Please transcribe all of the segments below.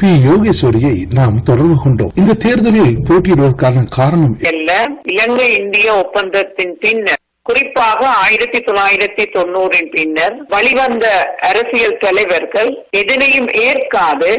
B. யோகேஸ்வரியை நாம் தொடர்பு கொண்டோம். இந்த தேர்தலில் போட்டியிடுவதற்கான காரணம் அல்ல இலங்கை இந்திய ஒப்பந்தத்தின் பின்னர் குறிப்பாக ஆயிரத்தி தொள்ளாயிரத்தி தொண்ணூறின் பின்னர் வழிவந்த அரசியல் தலைவர்கள் எதனையும் ஏற்காது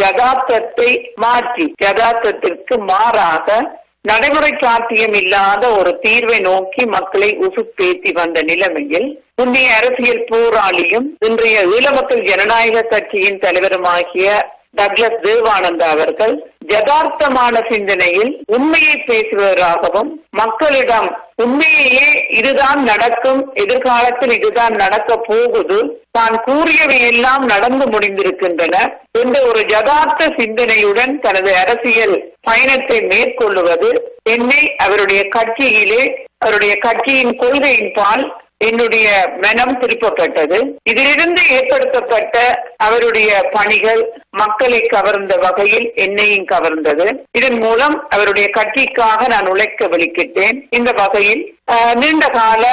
ஜதார்த்தத்தை மாற்றி ஜதார்த்தத்திற்கு மாறாக நடைமுறை சாத்தியம் இல்லாத ஒரு தீர்வை நோக்கி மக்களை உசுப்பேத்தி வந்த நிலைமையில் முந்தைய அரசியல் போராளியும் இன்றைய ஈழமக்கள் ஜனநாயக கட்சியின் தலைவருமாகிய டக்ளஸ் தேவானந்தா அவர்கள் யதார்த்தமான சிந்தனையில் உண்மையை பேசுபவராகவும் மக்களிடம் உண்மையே இதுதான் நடக்கும் எதிர்காலத்தில் இதுதான் நடக்க போகுது தான் கூறியவை எல்லாம் நடந்து முடிந்திருக்கின்றன என்ற ஒரு யதார்த்த சிந்தனையுடன் தனது அரசியல் பயணத்தை மேற்கொள்ளுவது என்னை அவருடைய கட்சியிலே அவருடைய கட்சியின் கொள்கையின் பால் என்னுடைய மனம் திருப்பப்பட்டது இதிலிருந்து ஏற்படுத்தப்பட்ட அவருடைய பணிகள் மக்களை கவர்ந்த வகையில் என்னையும் கவர்ந்தது. இதன் மூலம் அவருடைய கட்சிக்காக நான் உழைக்க வெளிக்கிட்டேன் இந்த வகையில் ஆஹ், நீண்ட கால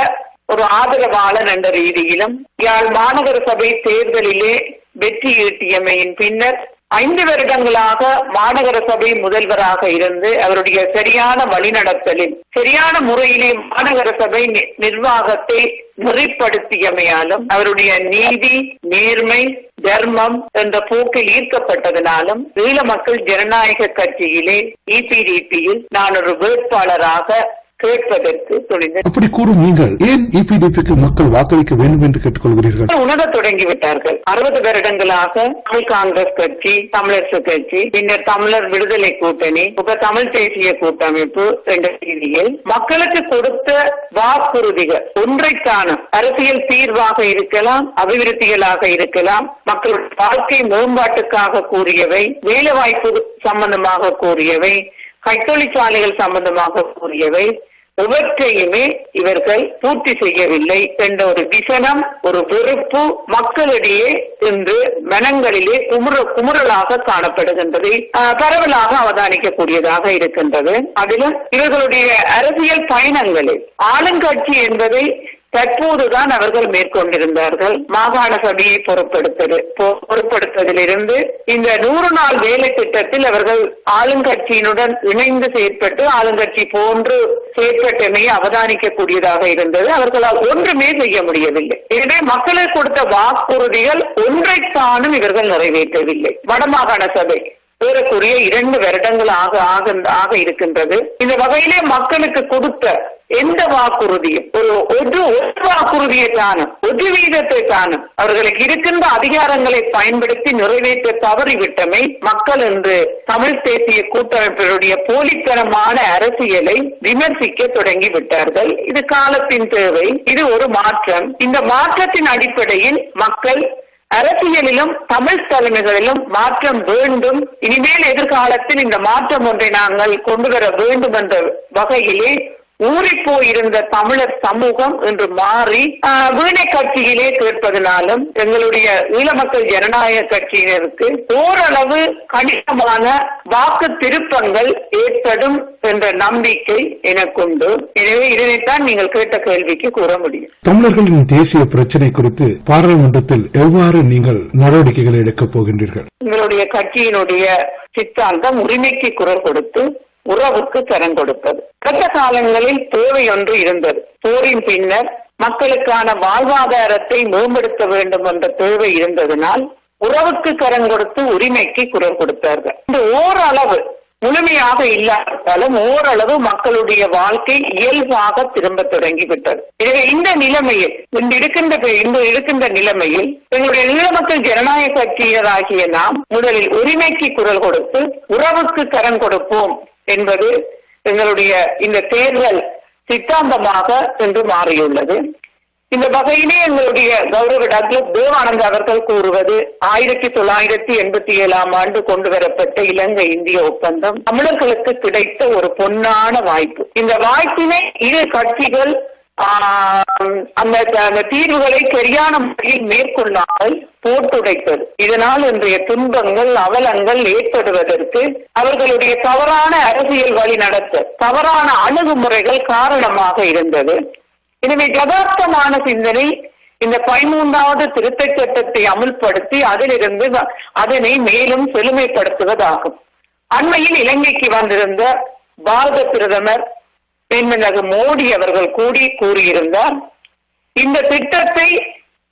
ஒரு ஆதரவாளன் என்ற ரீதியிலும் யாழ் மாநகர சபை தேர்தலிலே வெற்றி ஈட்டியமையின் பின்னர் ஐந்து வருடங்களாக மாநகர சபை முதல்வராக இருந்து அவருடைய சரியான வழிநடத்தலில் சரியான முறையிலே மாநகர சபை நி- நிர்வாகத்தை நெறிப்படுத்தியமையாலும் அவருடைய நீதி நேர்மை தர்மம் என்ற போக்கில் ஈர்க்கப்பட்டதனாலும் ஈழ மக்கள் ஜனநாயக கட்சியிலே இபிடிபியில் நான் ஒரு வேட்பாளராக கேட்பதற்கு துணிந்தேன் அப்படி கூறும் நீங்கள் ஏன் இபிடிபிக்கு மக்கள் வாக்களிக்க வேண்டும் என்று கேட்டுக்கொள்கிறீர்கள்? உணரத் தொடங்கிவிட்டார்கள். அறுபது வருடங்களாக காங்கிரஸ் கட்சி தமிழரசு கட்சி பின்னர் தமிழர் விடுதலை கூட்டணி இப்ப தமிழ் தேசிய கூட்டமைப்பு என்ற ரீதியில் மக்களுக்கு கொடுத்த வாக்குறுதிகள் ஒன்றைக்கான அரசியல் தீர்வாக இருக்கலாம் அபிவிருத்திகளாக இருக்கலாம் மக்களுடைய வாழ்க்கை மேம்பாட்டுக்காக கூறியவை வேலைவாய்ப்பு சம்பந்தமாக கூறியவை கைத்தொழிற்சாலைகள் சம்பந்தமாக கூறியவை எவற்றையுமே இவர்கள் பூர்த்தி செய்யவில்லை என்ற ஒரு விசனம் ஒரு வெறுப்பு மக்களிடையே இன்று மனங்களிலே குமுற குமுறலாக காணப்படுகின்றது. பரவலாக அவதானிக்கக்கூடியதாக இருக்கின்றது. அதிலும் இவர்களுடைய அரசியல் பயணங்களில் ஆளுங்கட்சி என்பதை தற்போதுதான் அவர்கள் மேற்கொண்டிருந்தார்கள். மாகாண சபையை பொறுப்படுத்தது பொ- பொறுப்படுத்ததிலிருந்து இந்த நூறு நாள் வேலை திட்டத்தில் அவர்கள் ஆளுங்கட்சியினுடன் இணைந்து செயற்பட்டு ஆளுங்கட்சி போன்று செயற்பட்டமையை அவதானிக்கக்கூடியதாக இருந்தது. அவர்களால் ஒன்றுமே செய்ய முடியவில்லை. எனவே மக்களுக்கு கொடுத்த வாக்குறுதிகள் ஒன்றைத்தானும் இவர்கள் நிறைவேற்றவில்லை. வடமாகாண சபை ஏறக்குறைய இரண்டு வருடங்கள் ஆக ஆக ஆக இருக்கின்றது. இந்த வகையிலே மக்களுக்கு கொடுத்த எந்த வாக்குறுதியும் ஒரு ஒரு வாக்குறுதியை தானும் ஒரு வீதத்தை தானும் அவர்களுக்கு இருக்கின்ற அதிகாரங்களை பயன்படுத்தி நிறைவேற்ற தவறிவிட்டமை மக்கள் என்று தமிழ் தேசிய கூட்டமைப்பினுடைய போலித்தனமான அரசியலை விமர்சிக்க தொடங்கி விட்டார்கள் இது காலத்தின் தேவை இது ஒரு மாற்றம். இந்த மாற்றத்தின் அடிப்படையில் மக்கள் அரசியலிலும் தமிழ் தலைமைகளிலும் மாற்றம் வேண்டும். இனிமேல் எதிர்காலத்தில் இந்த மாற்றம் ஒன்றை நாங்கள் கொண்டு வர வேண்டும் என்ற வகையிலே ஊறிப் போயிருந்த தமிழர் சமூகம் இன்று மாறி வீணை கட்சியிலே கேட்பதனாலும் எங்களுடைய ஈழ மக்கள் ஜனநாயக கட்சியினருக்கு ஓரளவு கடினமான வாக்கு திருப்பங்கள் ஏற்படும் என்ற நம்பிக்கை எனக்குண்டு. எனவே இதனைத்தான் நீங்கள் கேட்ட கேள்விக்கு கூற முடியும். தமிழர்களின் தேசிய பிரச்சினை குறித்து பாராளுமன்றத்தில் எவ்வாறு நீங்கள் நடவடிக்கைகளை எடுக்கப் போகின்றீர்கள்? எங்களுடைய கட்சியினுடைய சித்தாந்தம் உரிமைக்கு குரல் கொடுத்து உறவுக்கு கரம் கொடுப்பது. கடந்த காலங்களில் தேவை ஒன்று இருந்தது. போரின் பின்னர் மக்களுக்கான வாழ்வாதாரத்தை மேம்படுத்த வேண்டும் என்ற தேவை இருந்ததனால் உறவுக்கு கரம் கொடுத்து உரிமைக்கு குரல் கொடுத்தார்கள். இந்த ஓரளவு முழுமையாக இல்லாவிட்டாலும் ஓரளவு மக்களுடைய வாழ்க்கை இயல்பாக திரும்ப தொடங்கிவிட்டது. எனவே இந்த நிலைமையில் இன்று இருக்கின்ற இன்று இருக்கின்ற நிலைமையில் எங்களுடைய ஈழ ஜனநாயக கட்சியராகிய நாம் முதலில் உரிமைக்கு குரல் கொடுத்து உறவுக்கு கரம் கொடுப்போம். என்பது எங்களுடைய இந்த தேர்தல் சித்தாந்தமாக சென்று மாறியுள்ளது. இந்த வகையிலே எங்களுடைய கௌரவ டாக்டர் தேவானந்த் அவர்கள் கூறுவது ஆயிரத்தி தொள்ளாயிரத்தி எண்பத்தி ஏழாம் ஆண்டு கொண்டு வரப்பட்ட இலங்கை இந்திய ஒப்பந்தம் தமிழர்களுக்கு கிடைத்த ஒரு பொன்னான வாய்ப்பு. இந்த வாய்ப்பினை இரு கட்சிகள் அந்த அந்த தீர்வுகளை சரியான முறையில் மேற்கொள்ளாமல் போட்டுடைப்பது இதனால் இன்றைய துன்பங்கள் அவலங்கள் ஏற்படுவதற்கு அவர்களுடைய தவறான அரசியல் வழி நடத்த தவறான அணுகுமுறைகள் காரணமாக இருந்தது. எனவே யதார்த்தமான சிந்தனை இந்த பதிமூன்றாவது திருத்த சட்டத்தை அமுல்படுத்தி அதிலிருந்து வ- அதனை மேலும் செழுமைப்படுத்துவதாகும். அண்மையில் இலங்கைக்கு வந்திருந்த பாரத பிரதமர் என்பதாக மோடி அவர்கள் கூடி கூறியிருந்தார். இந்த திட்டத்தை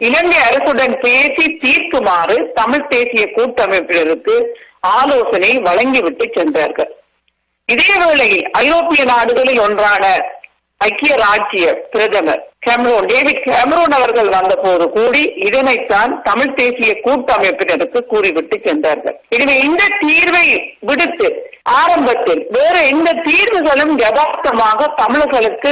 இலங்கை அரசுடன் பேசி தீர்க்குமாறு தமிழ் தேசிய கூட்டமைப்பினருக்கு ஆலோசனை வழங்கிவிட்டு சென்றார்கள். இதே வேளையில் ஐரோப்பிய நாடுகளில் ஒன்றான ஐக்கிய ராஜ்ய பிரதமர் கேமரோன் டேவிட் கேமரோன் அவர்கள் வந்தபோது கூடி இதனைத்தான் தமிழ் தேசிய கூட்டமைப்பினருக்கு கூறிவிட்டு சென்றார்கள். எனவே இந்த தீர்வை விடுத்து ஆரம்பத்தில் வேற எந்த தீர்வுகளும் யதார்த்தமாக தமிழர்களுக்கு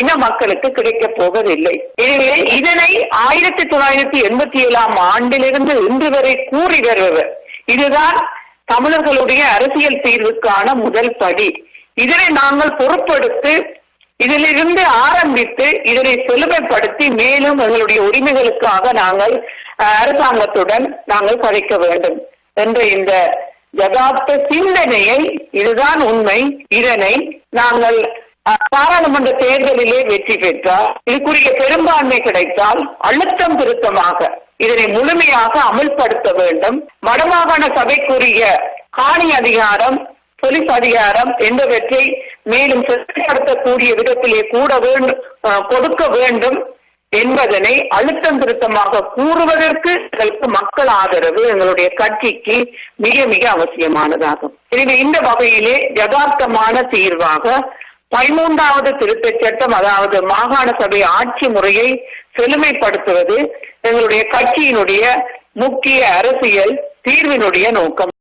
இன மக்களுக்கு கிடைக்கப் போவதில்லை. எனவே இதனை ஆயிரத்தி தொள்ளாயிரத்தி எண்பத்தி ஏழாம் ஆண்டிலிருந்து இன்று வரை கூறி வருவர் இதுதான் தமிழர்களுடைய அரசியல் தீர்வுக்கான முதல் படி. இதனை நாங்கள் பொறுப்படுத்து இதிலிருந்து ஆரம்பித்து இதனை செழுமைப்படுத்தி மேலும் எங்களுடைய உரிமைகளுக்காக நாங்கள் அஹ், அரசாங்கத்துடன் நாங்கள் கதைக்க வேண்டும் என்ற இந்த யதார்த்த சிந்தனையை இதுதான் உண்மை இதனை நாங்கள் பாராளுமன்ற தேர்தலிலே வெற்றி பெற்றால் இதுக்குரிய பெரும்பான்மை கிடைத்தால் அழுத்தம் திருத்தமாக இதனை முழுமையாக அமல்படுத்த வேண்டும். வடமாகாண சபைக்குரிய காணி அதிகாரம் போலீஸ் அதிகாரம் என்பவற்றை மேலும் செயல்படுத்தக்கூடிய விதத்திலே கூட வேண்டும் கொடுக்க வேண்டும். என்பதனை அழுத்தம் திருத்தமாக கூறுவதற்கு எங்களுக்கு மக்கள் ஆதரவு எங்களுடைய கட்சிக்கு மிக மிக அவசியமானதாகும். எனவே இந்த வகையிலே யதார்த்தமான தீர்வாக பதிமூன்றாவது திருத்தச் சட்டம் அதாவது மாகாண சபை ஆட்சி முறையை செழுமைப்படுத்துவது எங்களுடைய கட்சியினுடைய முக்கிய அரசியல் தீர்வினுடைய நோக்கம்.